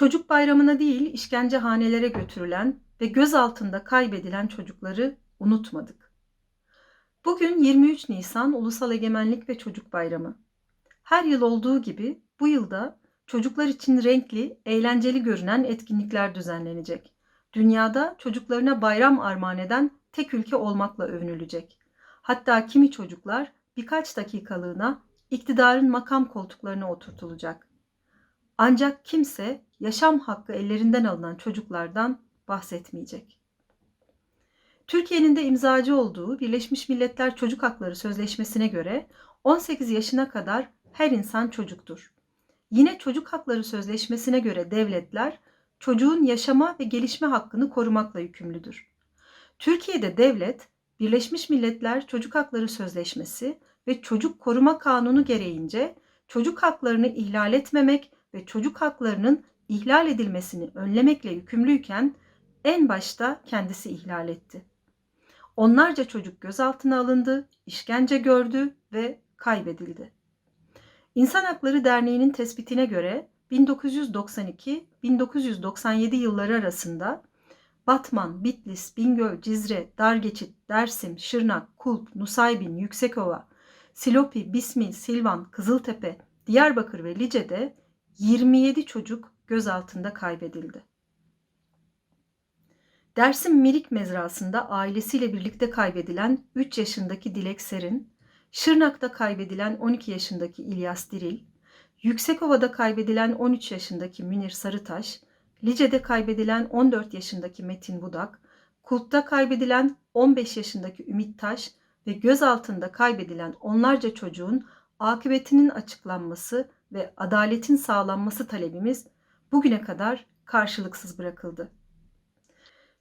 Çocuk bayramına değil işkencehanelere götürülen ve gözaltında kaybedilen çocukları unutmadık. Bugün 23 Nisan Ulusal Egemenlik ve Çocuk Bayramı. Her yıl olduğu gibi bu yılda çocuklar için renkli, eğlenceli görünen etkinlikler düzenlenecek. Dünyada çocuklarına bayram armağan eden tek ülke olmakla övünülecek. Hatta kimi çocuklar birkaç dakikalığına iktidarın makam koltuklarına oturtulacak. Ancak kimse yaşam hakkı ellerinden alınan çocuklardan bahsetmeyecek. Türkiye'nin de imzacı olduğu Birleşmiş Milletler Çocuk Hakları Sözleşmesi'ne göre 18 yaşına kadar her insan çocuktur. Yine Çocuk Hakları Sözleşmesi'ne göre devletler çocuğun yaşama ve gelişme hakkını korumakla yükümlüdür. Türkiye'de devlet Birleşmiş Milletler Çocuk Hakları Sözleşmesi ve Çocuk Koruma Kanunu gereğince çocuk haklarını ihlal etmemek ve çocuk haklarının ihlal edilmesini önlemekle yükümlüyken en başta kendisi ihlal etti. Onlarca çocuk gözaltına alındı, işkence gördü ve kaybedildi. İnsan Hakları Derneği'nin tespitine göre 1992-1997 yılları arasında Batman, Bitlis, Bingöl, Cizre, Dargeçit, Dersim, Şırnak, Kulp, Nusaybin, Yüksekova, Silopi, Bismil, Silvan, Kızıltepe, Diyarbakır ve Lice'de 27 çocuk gözaltında kaybedildi. Dersim Mirik mezrasında ailesiyle birlikte kaybedilen 3 yaşındaki Dilek Serin, Şırnak'ta kaybedilen 12 yaşındaki İlyas Diril, Yüksekova'da kaybedilen 13 yaşındaki Münir Sarıtaş, Lice'de kaybedilen 14 yaşındaki Metin Budak, Kulp'ta kaybedilen 15 yaşındaki Ümit Taş ve gözaltında kaybedilen onlarca çocuğun akıbetinin açıklanması ve adaletin sağlanması talebimiz bugüne kadar karşılıksız bırakıldı.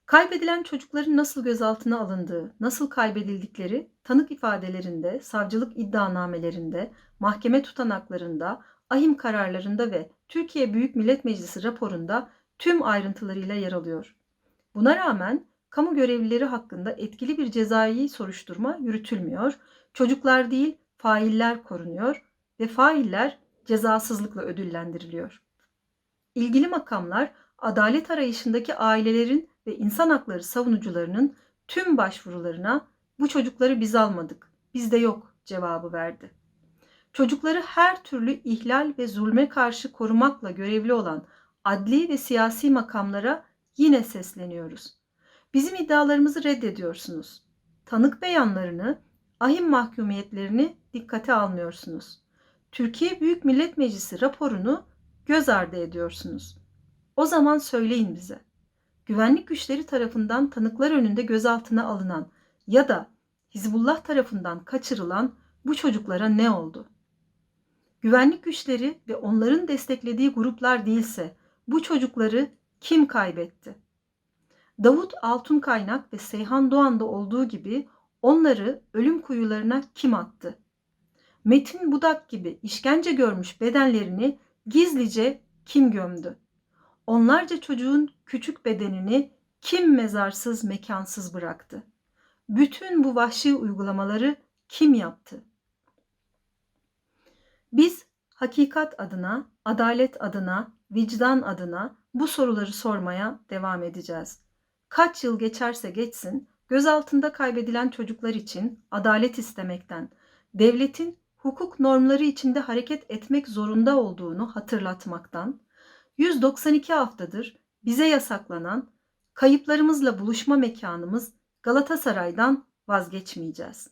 Kaybedilen çocukların nasıl gözaltına alındığı, nasıl kaybedildikleri tanık ifadelerinde, savcılık iddianamelerinde, mahkeme tutanaklarında, ahim kararlarında ve Türkiye Büyük Millet Meclisi raporunda tüm ayrıntılarıyla yer alıyor. Buna rağmen kamu görevlileri hakkında etkili bir cezai soruşturma yürütülmüyor. Çocuklar değil, failler korunuyor ve failler cezasızlıkla ödüllendiriliyor. İlgili makamlar adalet arayışındaki ailelerin ve insan hakları savunucularının tüm başvurularına bu çocukları biz almadık, bizde yok cevabı verdi. Çocukları her türlü ihlal ve zulme karşı korumakla görevli olan adli ve siyasi makamlara yine sesleniyoruz. Bizim iddialarımızı reddediyorsunuz. Tanık beyanlarını, ahim mahkumiyetlerini dikkate almıyorsunuz. Türkiye Büyük Millet Meclisi raporunu göz ardı ediyorsunuz. O zaman söyleyin bize. Güvenlik güçleri tarafından tanıklar önünde gözaltına alınan ya da Hizbullah tarafından kaçırılan bu çocuklara ne oldu? Güvenlik güçleri ve onların desteklediği gruplar değilse bu çocukları kim kaybetti? Davut Altun Kaynak ve Seyhan Doğan'da olduğu gibi onları ölüm kuyularına kim attı? Metin Budak gibi işkence görmüş bedenlerini gizlice kim gömdü? Onlarca çocuğun küçük bedenini kim mezarsız mekansız bıraktı? Bütün bu vahşi uygulamaları kim yaptı? Biz hakikat adına, adalet adına, vicdan adına bu soruları sormaya devam edeceğiz. Kaç yıl geçerse geçsin, gözaltında kaybedilen çocuklar için adalet istemekten, devletin hukuk normları içinde hareket etmek zorunda olduğunu hatırlatmaktan, 192 haftadır bize yasaklanan kayıplarımızla buluşma mekanımız Galatasaray'dan vazgeçmeyeceğiz.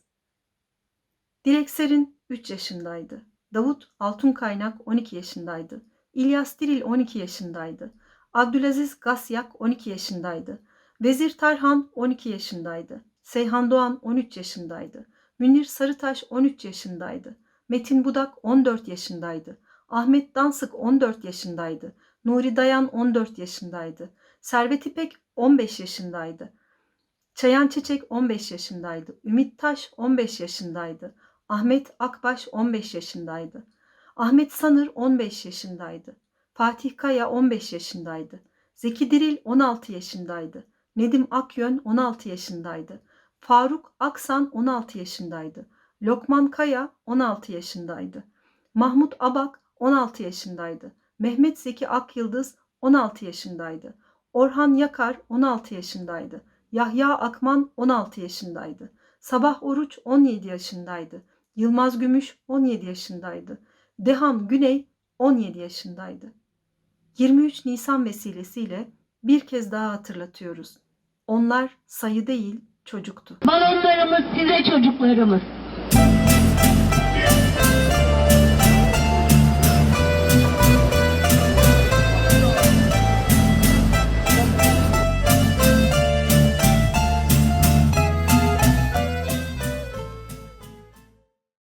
Dilek Serin 3 yaşındaydı. Davut Altunkaynak 12 yaşındaydı. İlyas Diril 12 yaşındaydı. Abdülaziz Gasyak 12 yaşındaydı. Vezir Tarhan 12 yaşındaydı. Seyhan Doğan 13 yaşındaydı. Münir Sarıtaş 13 yaşındaydı. Metin Budak 14 yaşındaydı. Ahmet Dansık 14 yaşındaydı. Nuri Dayan 14 yaşındaydı. Servet İpek 15 yaşındaydı. Çayan Çiçek 15 yaşındaydı. Ümit Taş 15 yaşındaydı. Ahmet Akbaş 15 yaşındaydı. Ahmet Sanır 15 yaşındaydı. Fatih Kaya 15 yaşındaydı. Zeki Diril 16 yaşındaydı. Nedim Akyön 16 yaşındaydı. Faruk Aksan 16 yaşındaydı. Lokman Kaya 16 yaşındaydı. Mahmut Abak 16 yaşındaydı. Mehmet Zeki Akyıldız 16 yaşındaydı. Orhan Yakar 16 yaşındaydı. Yahya Akman 16 yaşındaydı. Sabah Oruç 17 yaşındaydı. Yılmaz Gümüş 17 yaşındaydı. Dehan Güney 17 yaşındaydı. 23 Nisan vesilesiyle bir kez daha hatırlatıyoruz. Onlar sayı değil, çocuktu. Balonlarımız size çocuklarımız.